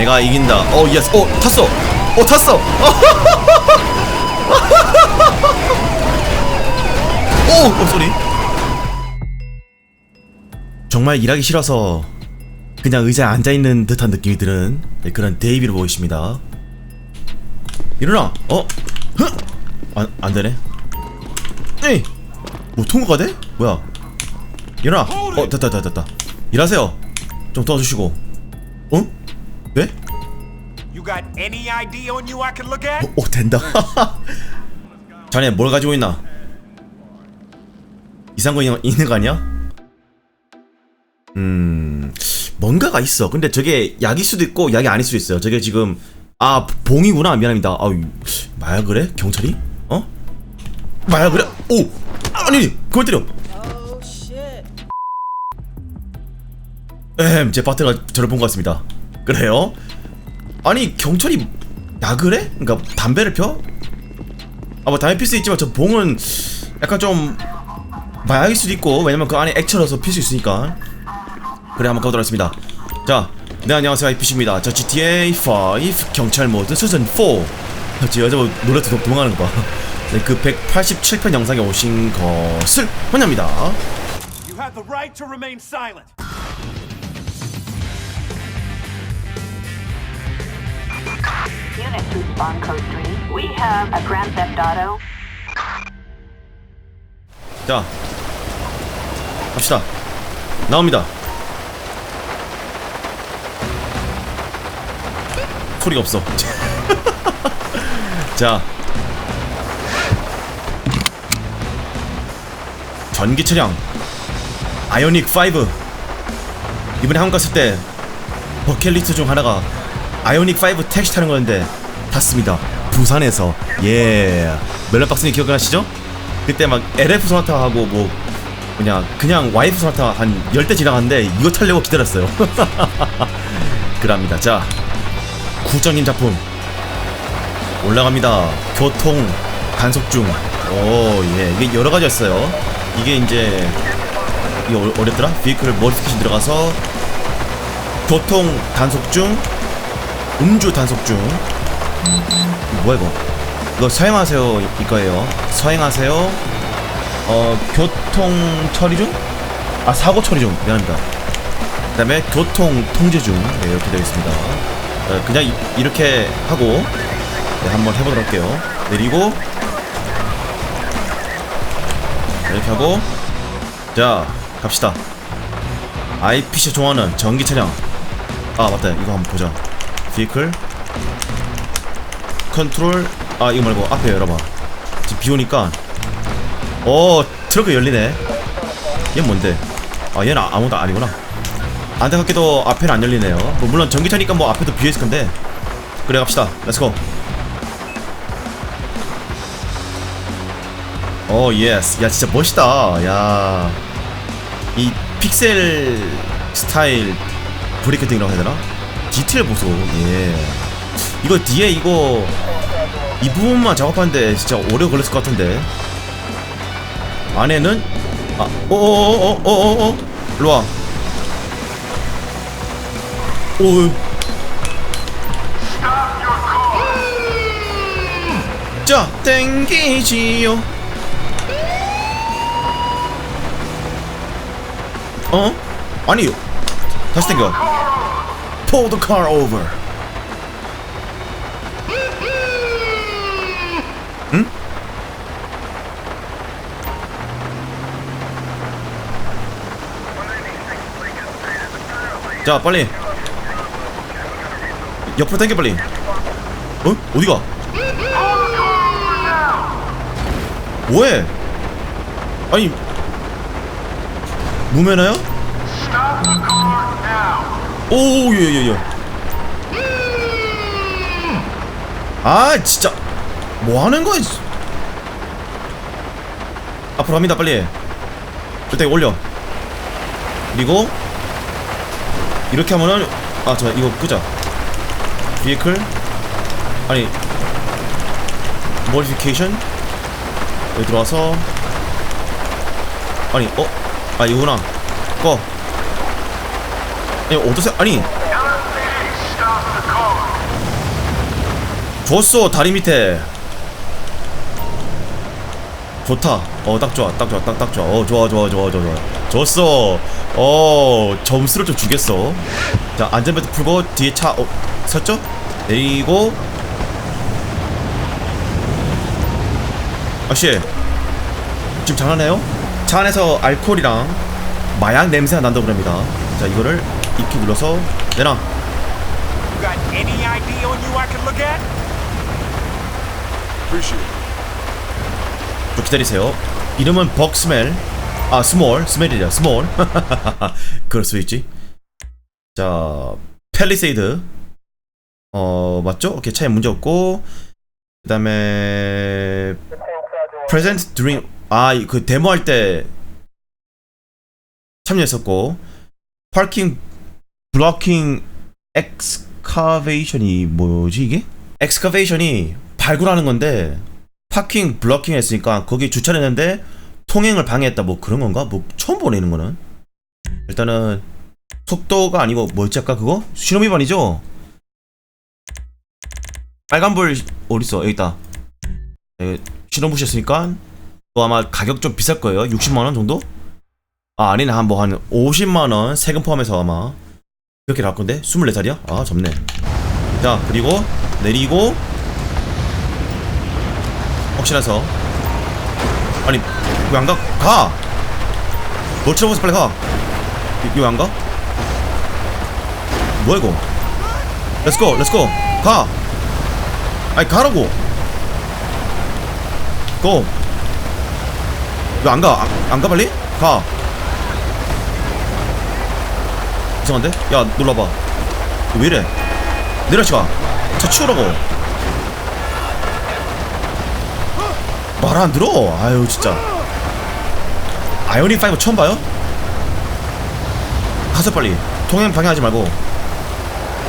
내가 이긴다. 어, 예스. 어, 탔어. 어, 탔어. 오, 어, 소리. 정말 일하기 싫어서 그냥 의자에 앉아 있는 듯한 느낌이 드는 그런 데이비를 보고 있습니다. 일어나. 어? 흥! 안, 안 되네. 에이! 뭐 통과가 돼? 뭐야? 일어나. 어, 됐다, 됐다, 됐다. 일하세요. 좀 도와주시고. 어? 네? You got any ID on you I can look at? 오, 오 된다. 자네 뭘 가지고 있나? 이상한 거 있는- 있는 거 아니야? 음, 뭔가가 있어. 근데 저게 약일 수도 있고 약이 아닐 수도 있어요. 저게 지금 아 봉이구나. 미안합니다. 아유 마약을 해? 경찰이? 어? 마약을 해? 오, 아니 그걸 때려. 에헴, 제 파트가 저를 본 것 같습니다. 그래요? 아니 경찰이 해? 그러니까 담배를 펴? 아 뭐 담배 필 수 있지만 저 봉은 약간 좀 마약일 수도 있고 왜냐면 그 안에 액체라서 필 수 있으니까. 그래 한번 가보도록 하겠습니다. 자, 네 안녕하세요. IPC입니다. 저 GTA 5 경찰 모드 시즌 4저 여자 노래 듣고 도망가는 거봐. 네, 그 187편 영상에 오신 것을 환영합니다 Unit to spawn code 3. We have a Grand Theft Auto. 자 갑시다 나옵니다 소리가 없어 자 전기 차량 아이오닉 5 이번에 한국 갔을 때 버킷리스트 중 하나가 아이오닉 5 택시 타는 거였는데 탔습니다. 부산에서. 예. 멜로박스님 기억나시죠? 그때 막 LF 소나타 하고 뭐 그냥 그냥 와이프 소나타 한 10대 지나갔는데 이거 타려고 기다렸어요. 그럽니다. 자 구정인 작품. 올라갑니다. 교통 단속 중 오 예. 이게 여러 가지였어요. 이게 이제 이게 어- 어렵더라? 비클 머리피케이션 들어가서 교통 단속 중 음주 단속 중. 뭐야 이거? 이거 서행하세요 이- 이거예요. 서행하세요. 어 교통 처리 중? 아 사고 처리 중. 미안합니다. 그 다음에 교통 통제 중. 네, 이렇게 되어 있습니다. 어, 그냥 이, 이렇게 하고 네, 한번 해보도록 할게요. 내리고. 자, 이렇게 하고. 자 갑시다. IPC 좋아하는 전기 차량. 아 맞다. 이거 한번 보자 vehicle. 컨트롤 아 이거 말고 앞에 열어봐. 지금 비 오니까. 어 트렁크 열리네. 얘 뭔데? 아 얘는 아- 아무도 아니구나. 안타깝게도 앞에는 안 열리네요. 뭐 물론 전기차니까 뭐 앞에도 비어있을 건데. 그래 갑시다. 렛츠고 오 예스 야 진짜 멋있다. 야 이 픽셀 스타일 브레이크 등이라고 해야 되나 디테일 보소 예 이거 뒤에 이거 이 부분만 작업하는데 진짜 오래 걸렸을 것 같은데 안에는 아 어어어어어어 일로와 오 자, 땡기지요. 어? 아니요. 다시 땡겨. Pull the car over. 응? 자, 빨리. 옆으로 당겨 빨리. 어? 어디가? 뭐해? 아니 무매나요? 오, 예, 예, 예. 아, 진짜. 뭐 하는 거야? 씨. 앞으로 갑니다, 빨리. 일단 올려. 그리고, 이렇게 하면은, 아, 저, 이거 끄자. 비클 아니, 모디피케이션? 여기 들어와서, 아니, 어? 아, 이거구나. 꺼. 아니 어떠세요? 아니. 줬어 다리 밑에. 좋다. 어 딱 좋아 딱 좋아 딱 딱 좋아. 어 좋아 좋아 좋아 좋아 좋아. 줬어. 어 점수를 좀 주겠어. 자 안전벨트 풀고 뒤에 차 어, 섰죠? 내리고. 아씨. 지금 장난해요? 차 안에서 알코올이랑 마약 냄새가 난다고 그럽니다. 자 이거를 이렇게 눌러서 내놔. 좀 기다리세요. 이름은 벅스멜. 아, 스몰. 스멜이래. 스몰. 그럴 수 있지. 자, 펠리세이드. 어, 맞죠? 오케이, 차에 문제 없고. 그 다음에, present during, 아, 그 데모 할 때 참여했었고. Blocking excavation이 뭐지, 이게? excavation이 발굴하는 건데, 파킹 블러킹 했으니까 거기 주차를 했는데 통행을 방해했다 뭐 그런 건가? 뭐 처음 이런 거는 일단은 속도가 아니고 뭐였지 아까 그거? 신호위반이죠? 빨간불 어딨어 여기 있다 네, 신호 무시했으니까 또 아마 가격 좀 비쌀 거예요 60만원 정도? 아 아니네 한뭐한 50만원 세금 포함해서 아마 그렇게 나올 건데 24살이야? 아 접네 자 그리고 내리고 혹시나서 아니 왜 안 가? 가! 뭘 쳐다보면서 빨리 가! 이거 안 가? 뭐야 이거? 렛츠고 렛츠고 가! 아니 가라고! 고! 왜 안 가? 안, 안 가 빨리? 가! 이상한데? 야 놀라봐 왜 이래? 내려치 가! 차 치우라고! 말 안 들어. 아유 진짜. 아이오닉 5 처음 봐요? 가서 빨리 통행 방해하지 말고.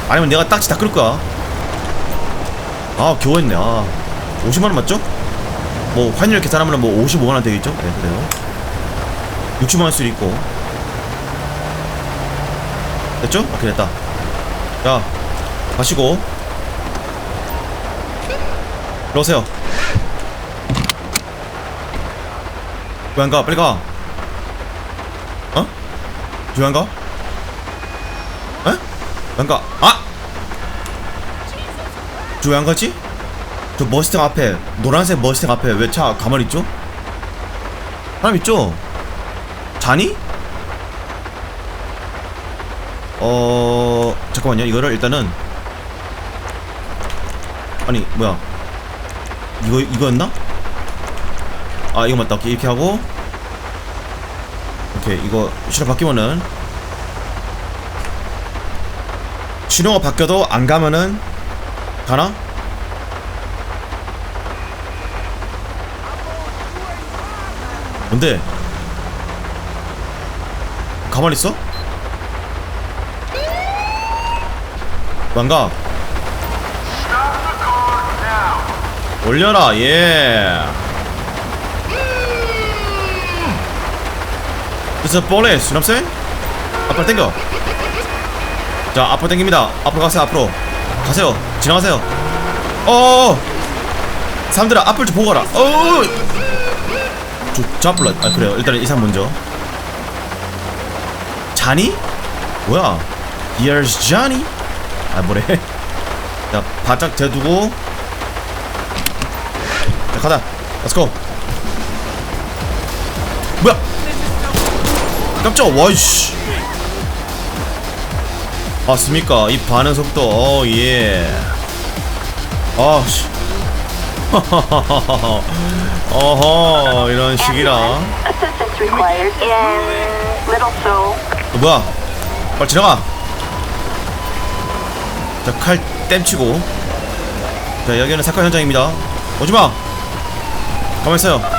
아니면 내가 딱지 다 끌 거야. 아 겨우 했네. 아 50만 원 맞죠? 뭐 환율 계산하면 뭐 55만 원 되겠죠? 네 그래요. 60만 원 수도 있고. 됐죠? 오케이 됐다. 자 가시고. 일로 오세요. 왜 안 가? 빨리 가. 어? 왜 안 가? 에? 왜 안 가? 아! 저왜안 가지? 저 머스탱 앞에 노란색 머스탱 앞에 왜 차 가만히 있죠? 사람 있죠? 자니? 어 잠깐만요 이거를 일단은 아니 뭐야 이거 이거였나? 아 이거 맞다 오케이 이렇게 하고 오케이 이거 신호 바뀌면은 신호가 바뀌어도 안 가면은 가나? 뭔데? 가만히 있어? 왜안 가? 올려라 예 what I'm saying? 앞으로 당겨. 자, 앞으로 당깁니다. 앞으로 가세요, 앞으로. 가세요. 지나가세요. 어 사람들아, 앞을 좀 보고 가라. 어 저, 저 앞으로, 아, 그래요. 일단 은 이 사람 먼저. 자니? 뭐야? Here's Johnny. 아, 뭐래. 자, 바짝 대두고. 자, 가자. Let's go. 뭐야? 깜짝 와이씨 맞습니까 이 반응 속도 어예 아씨 어허 이런 식이라 어. 뭐야 빨리 지나가 자 칼 땜치고 자 여기는 사건 현장입니다 오지마 가만히 있어요 The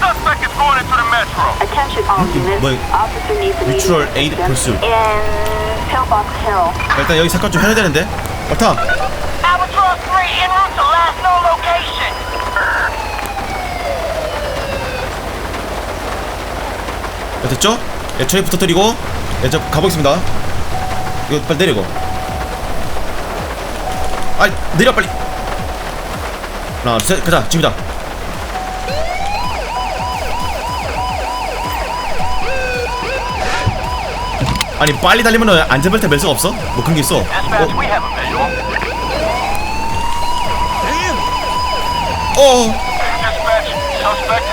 suspect is going into the metro. Attention all units. 뭐야? Mutual aid pursuit. 자, 일단 여기 사건 좀 해야 되는데 빨리 타 Albatross 3 en route to last known location. 자, 됐죠? 예, 저희 부탁드리고 예, 저 가보겠습니다 이거 빨리 내리고 아 내려 빨리 하나 둘셋 가자 지금이다 아니 빨리 달리면 안전벨트 멜 수가 없어? 뭐 그런 게 있어 어, visual. 어. Foot.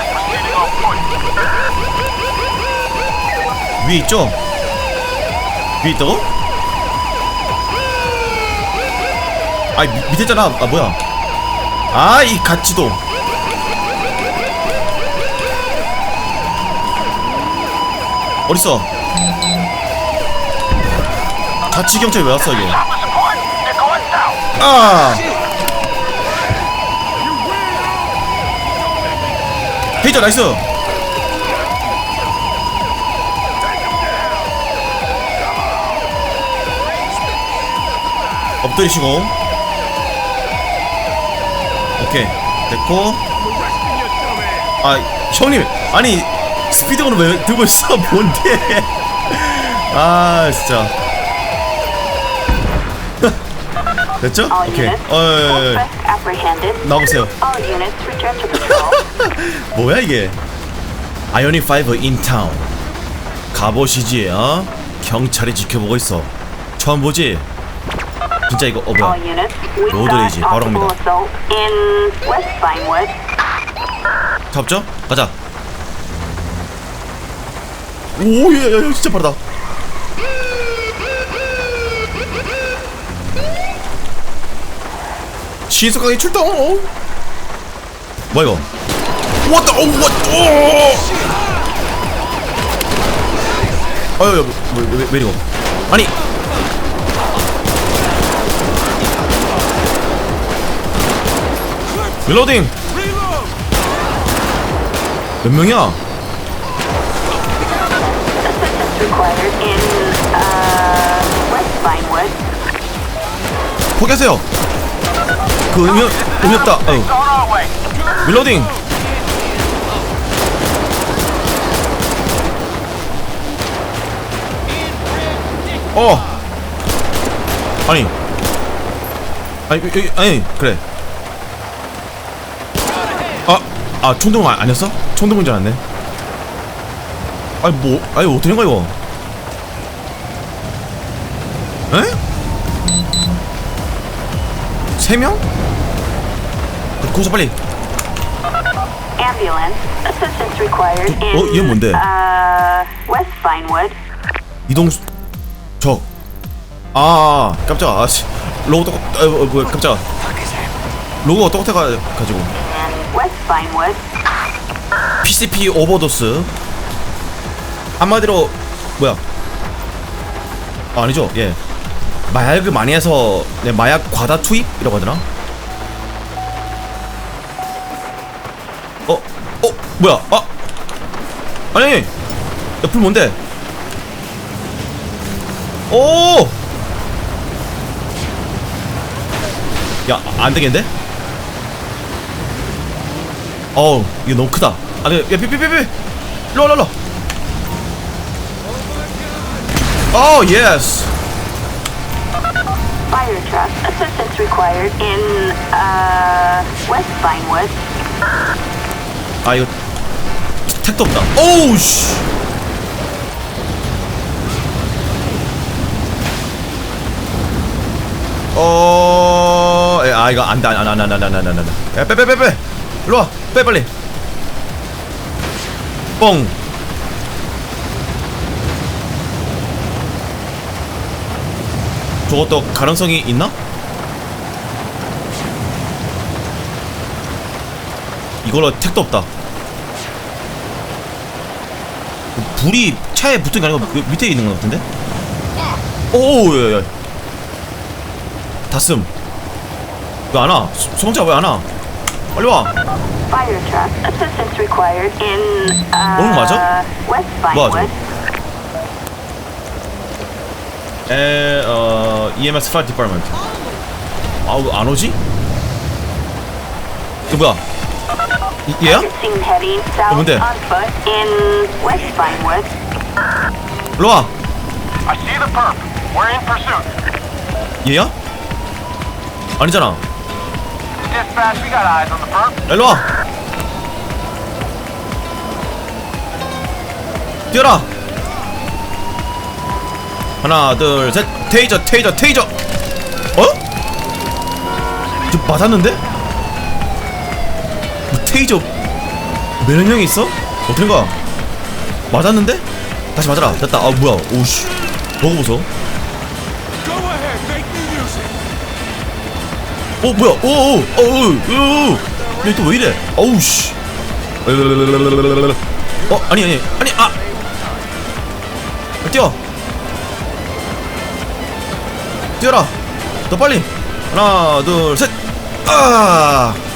위에 있죠? 위에 있다고? 미, 밑에 있잖아. 아 뭐야? 아이 가치도. 어딨어? 자치 경찰 왜 왔어 이게. 아! 헤이저 나이스! 엎드리시고 오케이. 됐고. 아 형님 아니 스피드건을 왜 들고 있어? 뭔데? 아 진짜. 됐죠? 오케이. units, 어, 예, 예, 예. 나오세요. 뭐야 이게? 아이오닉 5 인타운 가보시지 어? 경찰이 지켜보고 있어. 처음 보지? 진짜 이거 어 뭐야. units, we've 로드 got 레이지, 바로 갑니다. 잡죠? 가자. 오예예 진짜 빠르다. 신속하게 출동! 어? 뭐야 이거? 왔다 어 왔다 이거 아니 릴로딩 몇 명이야? Uh. 포기하세요. 그 의미 의미 없다. way. 릴로딩. 어. 아니. 아니 아니 그래. 아, 아 총동 아, 아니었어? 총동인 줄 알았네. 아니 뭐, 아니 어떻게 된 거야 이거? 에? 세 명? 그, 거기서 빨리. Required 어, 얘 뭔데? uh, West Vinewood. 이동 수... 적. 아, 깜짝아. 아, 씨. 로고 똑, 아, 어, 뭐야, 깜짝아. 로고가 똑같아 가, 가지고. PCP 오버도스. 한마디로 뭐야? 아, 아니죠. 예. 마약을 많이 해서 네, 마약 과다 투입이라고 하더나? 어, 어, 뭐야? 아, 아니, 옆을 뭔데? 오, 야, 안 되겠는데? 어우, 이거 너무 크다. 아, 네, 야, 삐삐삐삐, 일로 와, 일로 와. 오, 예스. Fire truck. Assistance required in uh, West Vinewood. 아 이거 택도 없다. 오우 씨. 어, 에, 아 이거 안돼 안돼 안돼 안돼 안돼 안돼 안돼. 빼빼빼 빼. 일로 와, 빼 빨리. 뻥. 저것도 가능성이 있나? 이걸로 택도 없다. 불이 차에 붙은 게 아니고 그 밑에 있는 것 같은데? 오, 야, 야. 다슴. 왜 안 와? 수- 수방차 왜안 와? 빨리 와. Fire truck. Assistance required in uh, 오는 거 맞아? West 뭐? Vinewood. 에, 어, EMS Fire Department. 아우, 안 오지? 이거 뭐야? 이, 얘야? Seen heading south 뭔데? on foot in West Vinewood. 일로 와. I see the perp. We're in pursuit. 얘야? 아니잖아 일로 와. 뛰어라. 하나 둘 셋. 테이저 테이저 테이저. 어? 저 맞았는데? 뭐 테이저 면역력이 있어? 어떻게 가 맞았는데? 다시 맞아라. 됐다. 아 뭐야. 오씨. 먹어보소 어 뭐야 오오오 오오 얘또왜 이래 어우 씨 어 아니 아니 아니 아 뛰어 뛰어라 더 빨리 하나 sit in a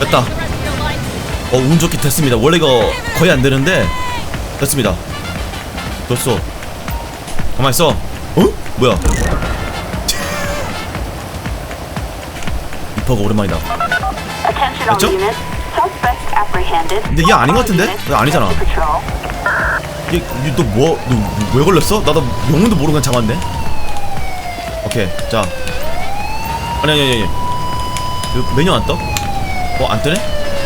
됐다. 어, 운 좋게 됐습니다. 원래 이거 거의 안 되는데 됐습니다. 됐어. 가만 있어. 어? 뭐야? 이퍼가 오랜만이다. Apprehended. 근데 얘 아닌 것 같은데? 얘 아니잖아. Patrol. 얘, 너 뭐, 너 왜 걸렸어? 나도 영문도 모르고 그냥 잡았네. 오케이, 자. 아니, 아니, 아니, 아니. 이거 메뉴 안 떠? 어, 안 뜨네?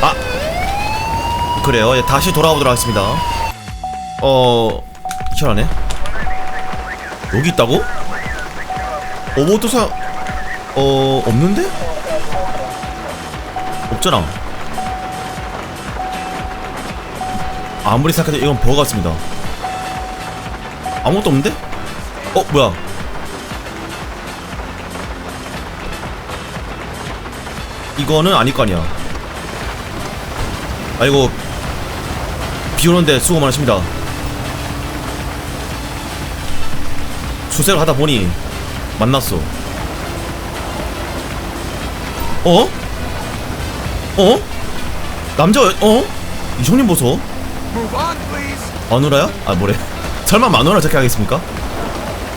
아! 그래요. 예, 다시 돌아오도록 하겠습니다. 어, 희한하네. 여기 있다고? 오버도사, 어, 없는데? 없잖아. 아무리 생각해도 이건 버거 같습니다. 아무것도 없는데? 어 뭐야? 이거는 아닐 거 아니야. 아이고 비 오는데 수고 많으십니다. 수색을 하다 보니 만났어. 어? 어? 남자 여- 어? 이 형님 보소. 마누라야? 아 뭐래? 설마 마누라 저렇게 하겠습니까?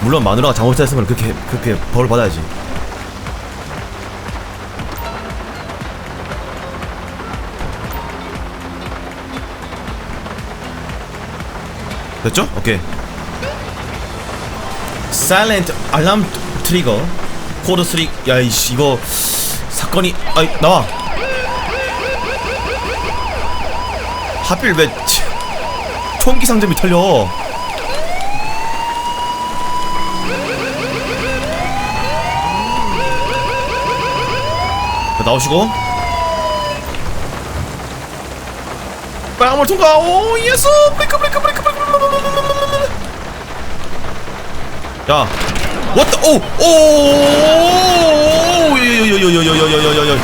물론 마누라가 잘못했으면 그렇게 그렇게 벌을 받아야지. 됐죠? 오케이. 사일렌트 알람 트리거 코드 3 야이씨 이거 사건이 아이 나와. 하필 왜 치- 총기 상점이 털려? 자, 나오시고. 빨간불 통과. 오 예수! 브레이크 브레이크 브레이크 브레이크 야 왔다 오오 요요요요요요요요요요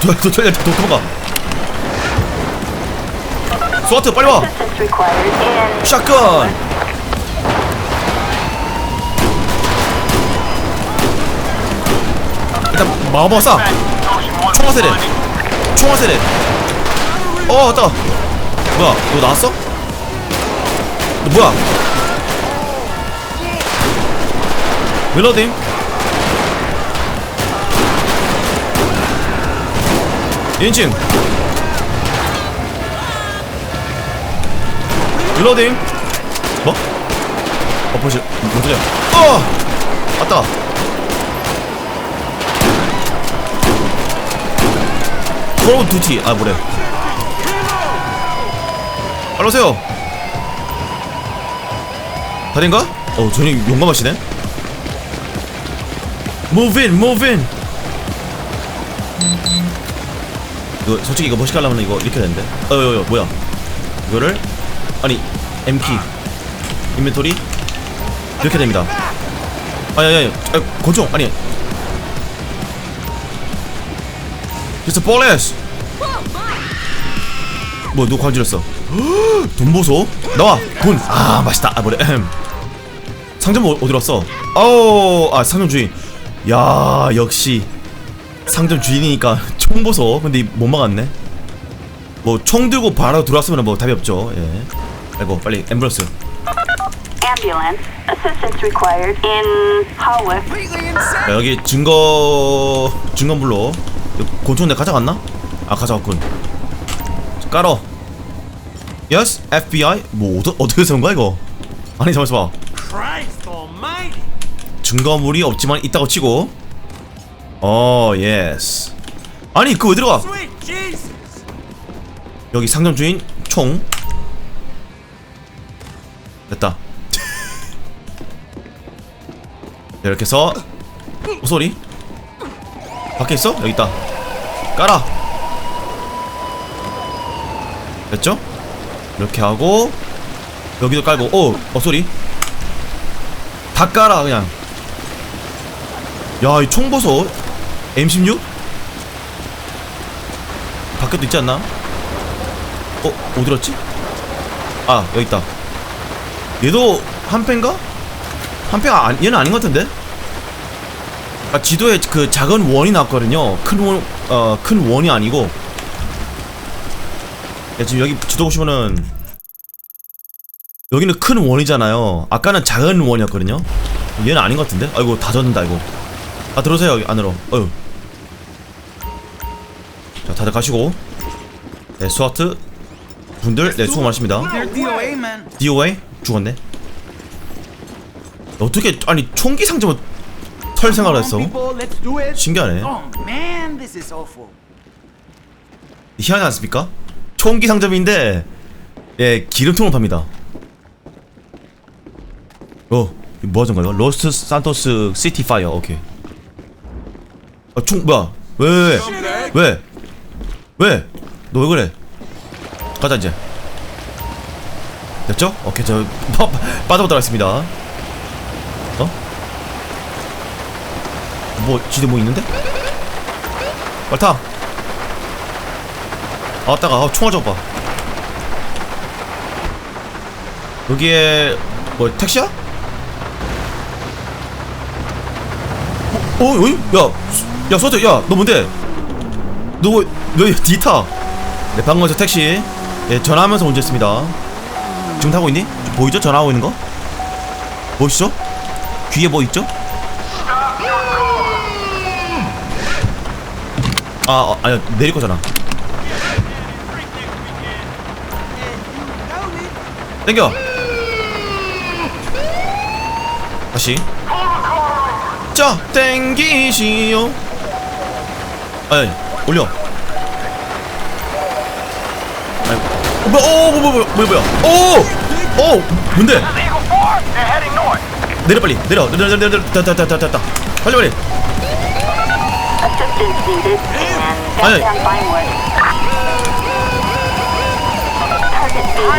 도도도도도 도망가 스와트 빨리 와 Assistance required in 샷건 일단 마법 쏴 Ocean 1 총알 세대 총알 세대 어 왔다 뭐야 너 나왔어? 너 뭐야 멜로딩 인칭 릴로딩 뭐? 어 벌써 못 들려 어! 왔다. 콜 두티. 아 뭐래. 빨리 오세요. 다 된가? 어 전이 용감하시네 Move in move in. 이거 솔직히 이거 멋있게 하려면 이거 이렇게 되는데? 어여여 뭐야? 이거를? 아니 M키 인벤토리? 이렇게 됩니다. 아니 아, 권총 아니. It's a police. 뭐 누구 관절했어? 돈 보소. 나와 돈 아 맛있다. 아 뭐래. 상점 어- 어디로 왔어? 아우 아 상점 주인 야 역시 상점 주인이니까 총 보소 근데 못 막았네 뭐 총 들고 바로 들어왔으면 뭐 답이 없죠 예 아이고 빨리 앰뷸런스 ambulance. Assistance required in hallway. 자, 여기 증거 증거물로 이거 곤충 내 가져갔나? 아 가져갔군 자, 깔어 Yes? FBI? 뭐 어떠, 어떻게 세운 거야 이거 아니 almighty. 증거물이 없지만 있다고 치고. 어 예스 아니 그거 왜 들어가! 여기 상점 주인 총. 됐다. 이렇게 해서 어, 소리? 밖에 있어? 여기 있다. 깔아. 됐죠? 이렇게 하고 여기도 깔고. 오! 어 소리. 다 깔아 그냥 야이 총 보소 M16? 밖에도 있지 않나? 어? 어디 갔지? 아 여기 있다 얘도 한 팬가? 한 팬가 아니, 얘는 아닌 것 같은데? 아 지도에 그 작은 원이 나왔거든요 큰 원, 어, 큰 원이 아니고 야, 지금 여기 지도 보시면은 여기는 큰 원이잖아요 아까는 작은 원이었거든요 얘는 아닌 것 같은데? 아이고 다 젖는다 이거 아 들어오세요 여기 안으로. 어휴. 자 다들 가시고. 네 스와트. 분들 네 수고 많으십니다. DOA, 죽었네. 어떻게 아니 총기 상점을 털 생활을 했어. 신기하네. 희한하지 않습니까? 총기 상점인데 예 기름통을 팝니다. 어뭐 거야? 로스트 산토스 시티 파이어 오케이 아 총 뭐야 왜왜 왜? 왜? 너 왜 그래? 가자 이제 됐죠? 오케이 저 빠, 빠져보도록 하겠습니다 어? 뭐 지대 뭐 있는데? 빨리 타 아 따가 아, 총알 좀 봐. 여기에 뭐 택시야? 어, 어, 어이? 야, 야, 소재, 야, 너 뭔데? 너, 너 디타? 네, 방금 저 택시, 예, 전화하면서 운전했습니다. 지금 타고 있니? 보이죠? 전화하고 있는 거? 보이시죠? 귀에 뭐 있죠? 아, 어, 아니야, 내릴 거잖아. 땡겨 다시 자 땡기시오 아니 올려 아니 뭐, 오, 뭐, 뭐, 뭐, 뭐, 뭐야? 오, 오, 뭔데? Eagle 4, they're heading north. 내려 빨리, 내려, 내려, 내려, 내려, 됐다, 됐다, 됐다. 빨리, 빨리. B.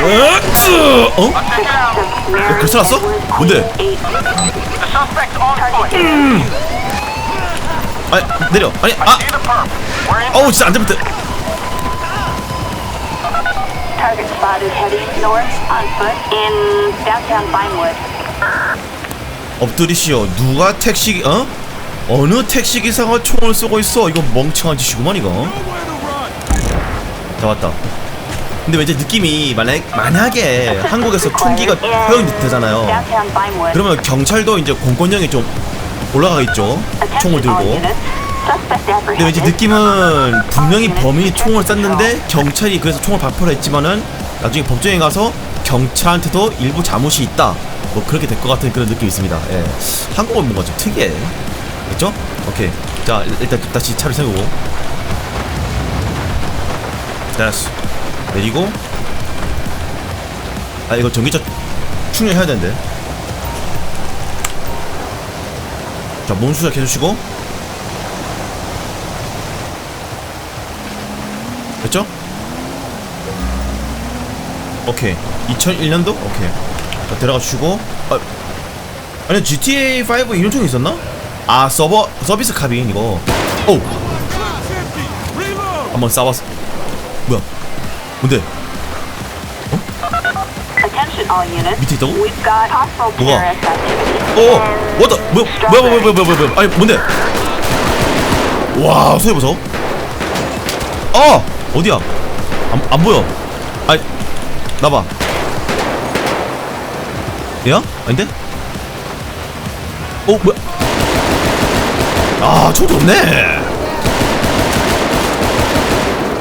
으쓰! 어? 글쎄 났어? 뭔데? Foot. 아니, 내려. 아니, 아. 어우, 진짜 안 되면 돼. Target spotted heading north on foot in downtown Vinewood. 엎드리시오. 누가 택시, 어? 어느 택시 기사가 총을 쏘고 있어? 이거 멍청한 짓이구만 이거. 다 왔다. 근데 왠지 느낌이 만약 만약에 한국에서 총기가 허용되잖아요. 그러면 경찰도 이제 공권력이 좀 올라가 있죠. 총을 들고. 근데 왠지. 느낌은 분명히 범인이 총을 쐈는데 경찰이 그래서 총을 발표를 했지만은 나중에 법정에 가서 경찰한테도 일부 잘못이 있다. 뭐 그렇게 될 것 같은 그런 느낌이 있습니다. 예. 한국은 뭔가 좀 특이해. 됐죠? 오케이. 자 일- 일단 다시 차를 세우고. 됐어. 내리고. 아 이거 전기차 충전해야 되는데. 자 몸 수색 해주시고. 됐죠? 오케이 2001년도? 오케이 자 들어가 주시고 아, 아니 GTA 5 이런 총이 있었나? 아 서버 서비스 카빈 이거 오 한번 싸봤어 뭐야 뭔데. 밑에 있다고? 뭐가? in 왔다? 뭐야 뭐야 뭐야 뭐야 뭐야 뭐야 아니 뭔데? 와 소리 보소 어 어디야? 안, 안 보여. 아이 나봐. 얘야? 아닌데? 어 뭐야? 아총 좋네.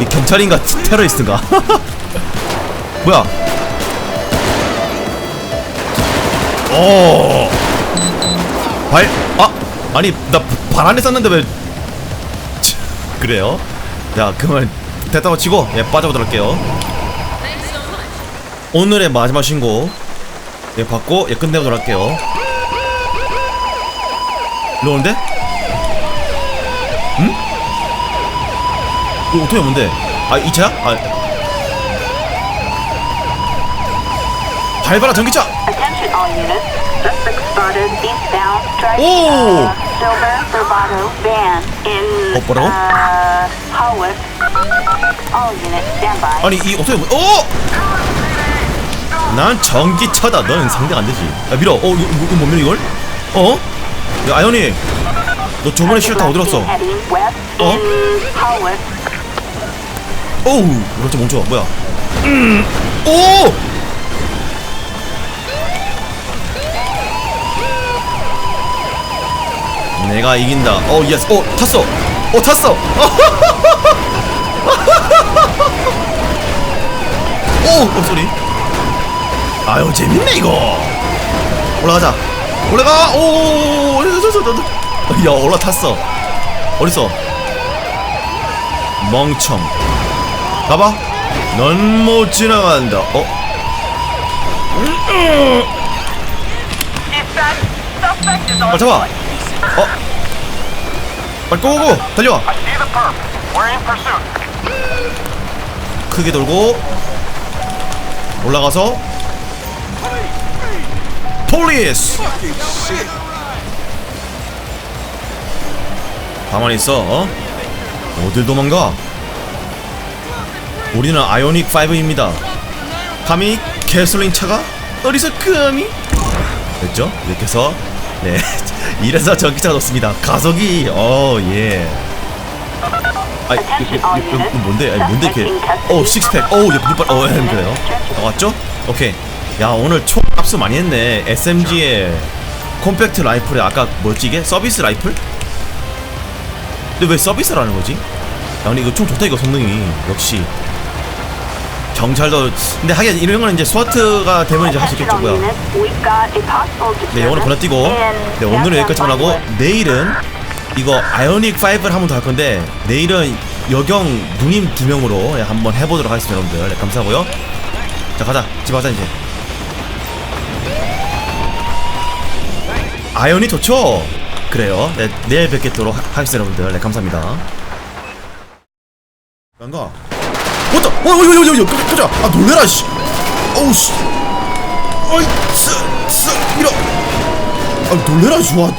이 경찰인가 테러리스트인가? 뭐야 오 발, 아, 아니, 나 발 안에 쌌는데 왜. 치, 그래요? 자, 그러면 됐다고 치고, 예, 빠져보도록 할게요. 오늘의 마지막 신고, 예, 받고, 예, 끝내보도록 할게요. 일로 오는데? 응? 이거 어떻게 뭔데? 아, 이 차야? 아. 밟아라, 전기차! Oh! uh, in 어, 뭐라고? uh. 아니 이 어떻게 보- 어? 난 전기차다. 넌 상대가 안 되지. 야 밀어. 어 이거, 이거 못 밀어 이걸? 어? 야 아연이, 너 저번에 실타 어디 갔어? 어? Hollis. 어우, 그렇지 멈춰. 뭐야? 음, 오! 내가 이긴다. 어 예스. 어 탔어. 어 탔어. 오, 어 소리. 아유 재밌네 이거. 올라가자. 올라가. 오, 야 올라탔어. 어딨어? 멍청. 가봐. 넌 못 지나간다. 어? 빨리 잡아. 어? 빨리 고고 달려. I see the perp. We're in pursuit. 크게 돌고 올라가서 폴리스. 가만히 있어. 어? 어딜 도망가? 우리는 아이오닉 5입니다. 감히 개솔린 차가 어디서 감히? 됐죠? 이렇게 해서 네 이래서 전기차가 좋습니다. 가속이 어 예. 아 이거, 뭔데? 아니 뭔데 이렇게? 어 식스팩. 어우 얘 눈발. 어 예, 그래요. 나왔죠? 오케이. 야 오늘 총 압수 많이 했네. SMG의 콤팩트 라이플에 아까 뭐였지 이게? 서비스 라이플? 근데 왜 서비스라는 거지? 야 근데 이거 총 좋다 이거 성능이 역시 경찰도 근데 하긴 이런 거는 이제 스와트가 되면 이제 할 수 있겠죠 뭐야 네 영어를 건너뛰고. 네 오늘은 여기까지만 하고 내일은 이거 아이오닉 5를 한 번 더 할 건데 내일은 여경 누님 두 명으로 예, 한번 해보도록 하겠습니다 여러분들. 네, 감사하고요. 자 가자. 집 가자 이제. 아이오닉 좋죠? 그래요. 네, 내일 뵙겠도록 하- 하겠습니다 여러분들. 네 감사합니다. 안가 왔다 어여여여여 끄자. 아 놀래라 씨. 어우 씨. 어이 쓰쓰 밀어. 아 놀래라 좋아